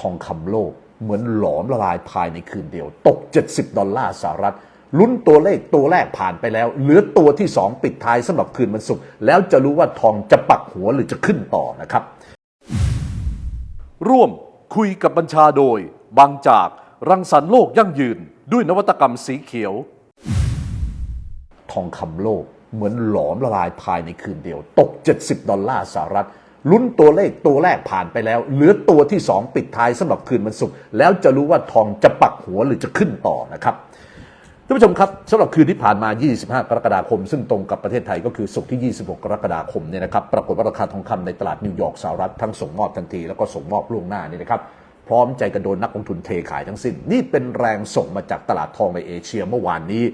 ทองคำโลก เหมือนหลอมละลายภายในคืนเดียว ตก 70 ดอลลาร์สหรัฐลุ้นตัวเลขตัวแรกผ่านไปแล้ว เหลือตัวที่ 2 ปิดท้ายสำหรับคืนวันศุกร์แล้วจะรู้ว่าทองจะปักหัวหรือจะขึ้นต่อนะครับ ร่วมคุยกับบัญชาโดย บางจากรังสรรค์โลกยั่งยืน ด้วยนวัตกรรมสีเขียว ทองคำโลก เหมือนหลอมละลายภายในคืนเดียว ตก 70 ดอลลาร์สหรัฐ ลุ้นตัวเลขตัวแรกผ่านไปแล้ว เหลือตัวที่ 2 ปิดท้ายสำหรับคืนวันศุกร์แล้วจะรู้ว่าทองจะปักหัวหรือจะขึ้นต่อนะครับท่านผู้ชมครับสำหรับคืนที่ผ่านมา 25 กรกฎาคม ซึ่งตรงกับประเทศไทยก็คือศุกร์ที่ 26 กรกฎาคมเนี่ยนะครับปรากฏว่าราคาทองคำในตลาดนิวยอร์กสหรัฐทั้งส่งมอบทันทีแล้วก็ส่งมอบล่วงหน้านี่นะครับพร้อมใจกันโดนนักลงทุนเทขายทั้งสิ้น นี่เป็นแรงส่งมาจากตลาดทองในเอเชียเมื่อวานนี้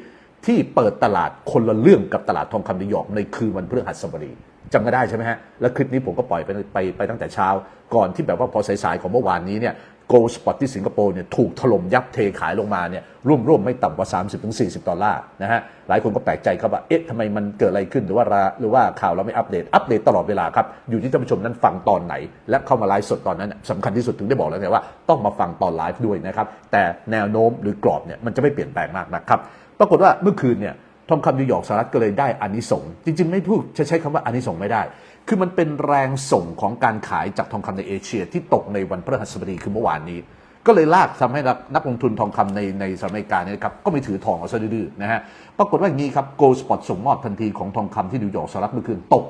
ที่เปิดตลาดคนละเรื่องกับตลาดทองคำนิวยอร์กในคืนวันพฤหัสบดี จำกันได้ใช่ไหมฮะ แล้วคลิปนี้ผมก็ปล่อยไปไปไปตั้งแต่เช้า ก่อนที่แบบว่าพอสายๆของเมื่อวานนี้เนี่ยโกลสปอตที่สิงคโปร์เนี่ยถูกถล่มยับเทขายลงมาเนี่ยร่วมๆไม่ต่ำกว่า 30-40 ดอลลาร์นะฮะ หลายคนก็แปลกใจครับว่า เอ๊ะทำไมมันเกิดอะไรขึ้นหรือว่าราหรือว่าข่าวเราไม่อัปเดต อัปเดตตลอดเวลาครับ อยู่ที่ท่านผู้ชมนั้นฟังตอนไหน และเข้ามาไลฟ์สดตอนนั้นน่ะสำคัญที่สุดถึงได้บอกแล้วไงว่าต้องมาฟังตอนไลฟ์ด้วยนะครับแต่แนวโน้มหรือกรอบเนี่ยมันจะไม่เปลี่ยนแปลงมากนะครับปรากฏว่าเมื่อคืนเนี่ย ทองคำนิวยอร์กสหรัฐก็เลยได้อานิสงส์จริง ๆ ไม่พูดจะใช้คำว่าอานิสงส์ไม่ได้ คือมันเป็นแรงส่งของการขายจากทองคำในเอเชีย ที่ตกในวันพฤหัสบดีคือเมื่อวานนี้ ก็เลยลากทำให้นักลงทุนทองคำในในสหรัฐอเมริกาเนี่ยครับก็ไม่ถือทองเอาซะดื้อนะฮะปรากฏว่าอย่างนี้ครับโกลสปอตส่งมอบทันทีของทองคำที่นิวยอร์กสหรัฐเมื่อคืนตก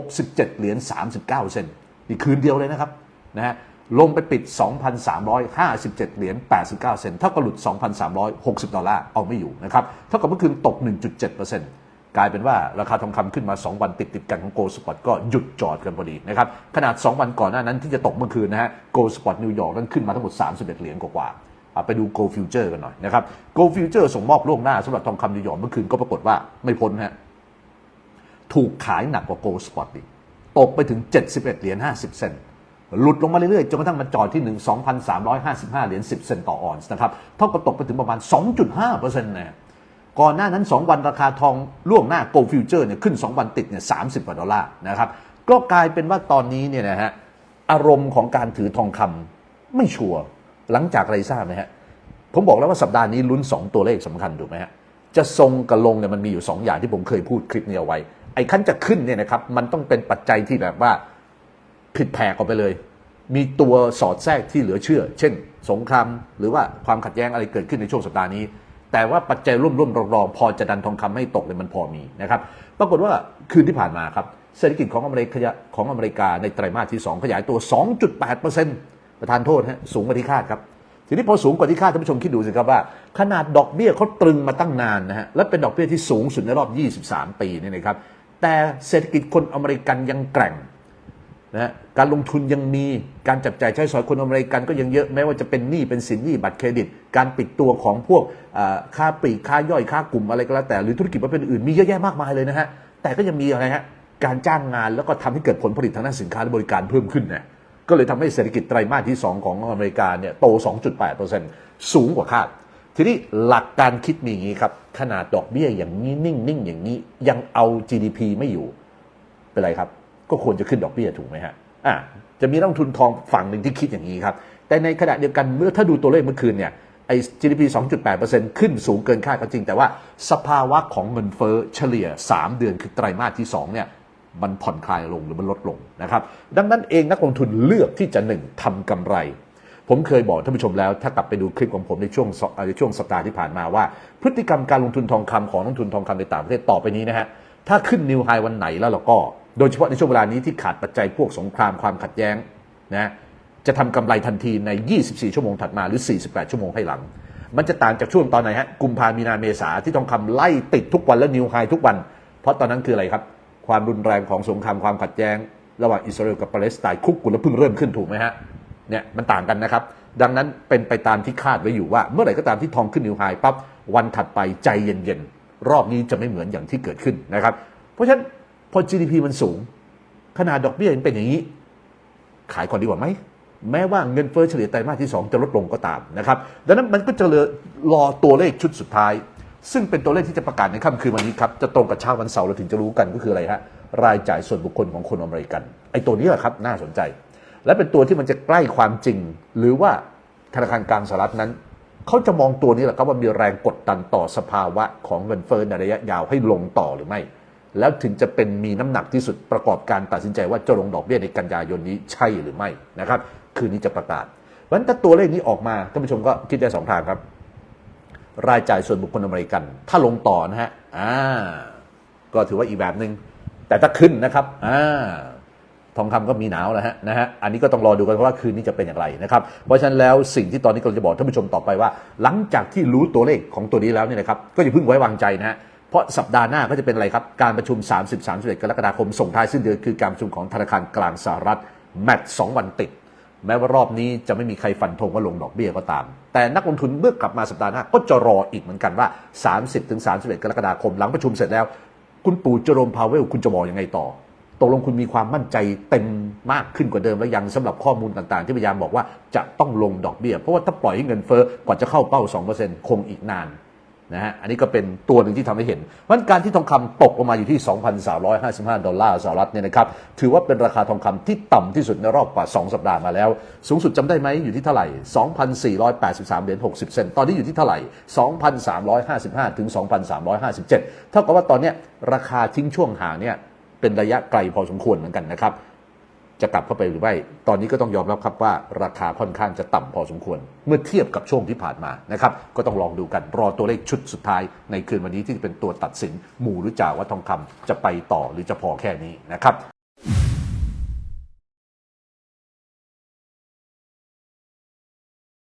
67 เหรียญ39 เซนต์นี่คืนเดียวเลยนะครับนะฮะ ลงไปปิด 2,357 เหรียญ 89 เซนต์เท่ากับหลุด 2,360 ดอลลาร์ เอาไม่อยู่นะครับ เท่ากับเมื่อคืนตก 1.7%กลายเป็นว่าราคาทองคำขึ้นมา 2 วันติดติดกันของโกลสปอตก็หยุดจอดกันพอดีนะครับ ขนาด 2 วันก่อนหน้านั้นที่จะตกเมื่อคืนนะฮะ โกลสปอตนิวยอร์กนั้นขึ้นมาทั้งหมด 31 เหรียญกว่าๆไปดูโกลฟิวเจอร์กันหน่อยนะครับ โกลฟิวเจอร์ส่งมอบล่วงหน้าสำหรับทองคำนิวยอร์กเมื่อคืนก็ปรากฏว่าไม่พ้นฮะ ถูกขายหนักกว่าโกลสปอตอีก ตกไปถึง 71 เหรียญ 50 เซนต์ หลุดลงมาเรื่อยๆ จนกระทั่งมาจอดที่ 1 2,355 เหรียญ 10 เซนต์ต่อออนซ์นะครับเท่ากับตกไปถึงประมาณ 2.5%นะก่อนหน้านั้น 2 วันราคาทองล่วงหน้าโกลฟิวเจอร์เนี่ยขึ้น 2 วันติดเนี่ย30 กว่าดอลลาร์นะครับก็กลายเป็นว่าตอนนี้เนี่ยนะฮะอารมณ์ของการถือทองคำไม่ชัวร์หลังจากอะไรทราบไหมฮะผมบอกแล้วว่าสัปดาห์นี้ลุ้น 2 ตัวเลขสำคัญถูกไหมฮะจะทรงกับลงเนี่ยมันมีอยู่ 2 อย่างที่ผมเคยพูดคลิปนี้เอาไว้ไอ้ขั้นจะขึ้นเนี่ยนะครับมันต้องเป็นปัจจัยที่แบบว่า ผิดแผกออกไปเลย มีตัวสอดแทรกที่เหลือเชื่อ เช่น สงครามหรือว่าความขัดแย้งอะไรเกิดขึ้นในช่วงสัปดาห์นี้ แต่ว่าปัจจัยร่วมๆรองๆพอจะดันทองคำให้ตกเนี่ยมันพอมีนะครับปรากฏว่าคืนที่ผ่านมาครับเศรษฐกิจของอเมริกาของอเมริกาในไตรมาสที่ 2 ขยายตัว 2.8%ประธานโทษฮะสูงกว่าที่คาดครับทีนี้พอสูงกว่าที่คาดท่านผู้ชมคิดดูสิครับว่า ขนาดดอกเบี้ยเขาตรึงมาตั้งนานนะฮะและเป็นดอกเบี้ยที่สูงสุดในรอบ 23 ปีเนี่ยนะครับแต่เศรษฐกิจคนอเมริกันยังแกร่ง นะการลงทุนยังมีการจับจ่ายใช้สอยคนอเมริกันก็ยังเยอะแม้ว่าจะเป็นหนี้เป็นสินหนี้บัตรเครดิต การปิดตัวของพวกอ่าปลีกค้าย่อยค้ากลุ่มอะไรก็แล้วแต่หรือธุรกิจประเภทอื่นมีเยอะแยะมากมายเลยนะฮะแต่ก็ยังมีอะไรฮะการจ้างงานแล้วก็ทำให้เกิดผลผลิตทางด้านสินค้าและบริการเพิ่มขึ้นนะก็เลยทำให้เศรษฐกิจไตรมาสที่ 2 ของอเมริกาเนี่ยโต 2.8%สูงกว่าคาดทีนี้หลักการคิดมีอย่างนี้ครับขนาดดอกเบี้ยอย่างนี้นิ่งๆอย่างนี้ยังเอา GDP ไม่อยู่เป็นไรครับ ก็ควรจะขึ้นดอกเบี้ยถูกไหมฮะอะจะมีนักลงทุนทองฝั่งหนึ่งที่คิดอย่างนี้ครับ แต่ในขณะเดียวกันเมื่อถ้าดูตัวเลขเมื่อคืนเนี่ยไอ้ GDP 2.8%ขึ้นสูงเกินคาดก็จริง แต่ว่าสภาวะของเงินเฟ้อเฉลี่ย 3 เดือนคือไตรมาสที่ 2 เนี่ย มันผ่อนคลายลงหรือมันลดลงนะครับ ดังนั้นเองนักลงทุนเลือกที่จะหนึ่งทำกำไร ผมเคยบอกท่านผู้ชมแล้ว ถ้ากลับไปดูคลิปของผมในช่วงสในช่วงสัปดาห์ที่ผ่านมาว่า พฤติกรรมการลงทุนทองคำของนักลงทุนทองคำในต่างประเทศต่อไปนี้นะฮะถ้าขึ้นนิวไฮวันไหนแล้วเราก็ โดยเฉพาะในช่วงเวลานี้ที่ขาดปัจจัยพวกสงครามความขัดแย้งนะจะทำกำไรทันทีใน 24 ชั่วโมงถัดมาหรือ 48 ชั่วโมงให้หลัง มันจะต่างจากช่วงตอนไหนฮะกุมภามีนาเมษาที่ทองคำไล่ติดทุกวันและนิวไฮทุกวัน เพราะตอนนั้นคืออะไรครับ ความรุนแรงของสงครามความขัดแย้ง ระหว่างอิสราเอลกับปาเลสไตน์คุกกุนแล้วเพิ่งเริ่มขึ้นถูกไหมฮะเนี่ยมันต่างกันนะครับ ดังนั้นเป็นไปตามที่คาดไว้อยู่ว่า เมื่อไหร่ก็ตามที่ทองขึ้นนิวไฮปั๊บวันถัดไปใจเย็นๆรอบนี้จะไม่เหมือนอย่างที่เกิดขึ้นนะครับ เพราะฉะนั้น พอ GDP มันสูง ขนาดดอกเบี้ยยังเป็นอย่างนี้ ขายก่อนดีกว่าไหม แม้ว่าเงินเฟ้อเฉลี่ยไตรมาสที่ 2 จะลดลงก็ตามนะครับ ดังนั้นมันก็จะเรอตัวเลขชุดสุดท้าย ซึ่งเป็นตัวเลขที่จะประกาศในค่ำคืนวันนี้ครับ จะตรงกับเช้าวันเสาร์เราถึงจะรู้กันก็คืออะไรฮะ รายจ่ายส่วนบุคคลของคนอเมริกัน ไอ้ตัวนี้แหละครับน่าสนใจ และเป็นตัวที่มันจะใกล้ความจริง หรือว่าธนาคารกลางสหรัฐนั้นเขาจะมองตัวนี้แหละครับว่ามีแรงกดดันต่อสภาวะของเงินเฟ้อในระยะยาวให้ลงต่อหรือไม่ แล้วถึงจะเป็นมีน้ำหนักที่สุดประกอบการตัดสินใจว่าจะลงดอกเบี้ยในกันยายนนี้ใช่หรือไม่นะครับ คืนนี้จะประกาศเพราะฉะนั้นถ้าตัวเลขนี้ออกมาท่านผู้ชมก็คิดได้สองทางครับ รายจ่ายส่วนบุคคลอเมริกัน ถ้าลงต่อนะฮะอ่าก็ถือว่าอีกแบบหนึง่งแต่ถ้าขึ้นนะครับอ่าทองคำก็มีหนาวแล้วฮะนะฮะ อันนี้ก็ต้องรอดูกันว่าคืนนี้จะเป็นอย่างไรนะครับ เพราะฉะนั้นแล้วสิ่งที่ตอนนี้เราจะบอกท่านผู้ชมต่อไปว่า หลังจากที่รู้ตัวเลขของตัวนี้แล้วเนี่ยนะครับ ก็อย่าเพิ่งไว้วางใจนะฮะ เพราะสัปดาห์หน้าก็จะเป็นอะไรครับ การประชุม 30 31 กรกฎาคม ส่งท้ายสิ้นเดือนคือการประชุมของธนาคารกลางสหรัฐ แมตช์สองวันติด แม้ว่ารอบนี้จะไม่มีใครฟันธงว่าลงดอกเบี้ยก็ตาม แต่นักลงทุนเมื่อกลับมาสัปดาห์หน้าก็จะรออีกเหมือนกันว่า 30ถึง31 กรกฎาคมหลังประชุมเสร็จแล้ว คุณปู่เจอโรมพาวเวลคุณจะบอกยังไงต่อตกลงคุณมีความมั่นใจเต็มมากขึ้นกว่าเดิมแล้วยังสำหรับข้อมูลต่างๆ ที่พยายามบอกว่าจะต้องลงดอกเบี้ย เพราะว่าถ้าปล่อยให้เงินเฟ้อกว่าจะเข้าเป้า 2%คงอีกนาน นะฮะอันนี้ก็เป็นตัวหนึ่งที่ทำให้เห็นเพราะฉะนั้นการที่ทองคำตกลงมาอยู่ที่ 2,355 ดอลลาร์สหรัฐเนี่ยนะครับถือว่าเป็นราคาทองคำที่ต่ำที่สุดในรอบกว่า 2 สัปดาห์มาแล้ว สูงสุดจำได้ไหมอยู่ที่เท่าไหร่ 2,483 เหรียญ60 เซนต์ตอนนี้อยู่ที่เท่าไหร่ 2,355 ถึง 2,357 เท่ากับว่าตอนนี้ราคาทิ้งช่วงห่างเนี่ยเป็นระยะไกลพอสมควรเหมือนกันนะครับ จะกลับเข้าไปหรือไม่ ตอนนี้ก็ต้องยอมรับครับว่าราคาค่อนข้างจะต่ำพอสมควร เมื่อเทียบกับช่วงที่ผ่านมานะครับก็ต้องลองดูกันรอตัวเลขชุดสุดท้าย ในคืนวันนี้ที่เป็นตัวตัดสินหมู่หรือจ่าว่าทองคำจะไปต่อหรือจะพอแค่นี้นะครับ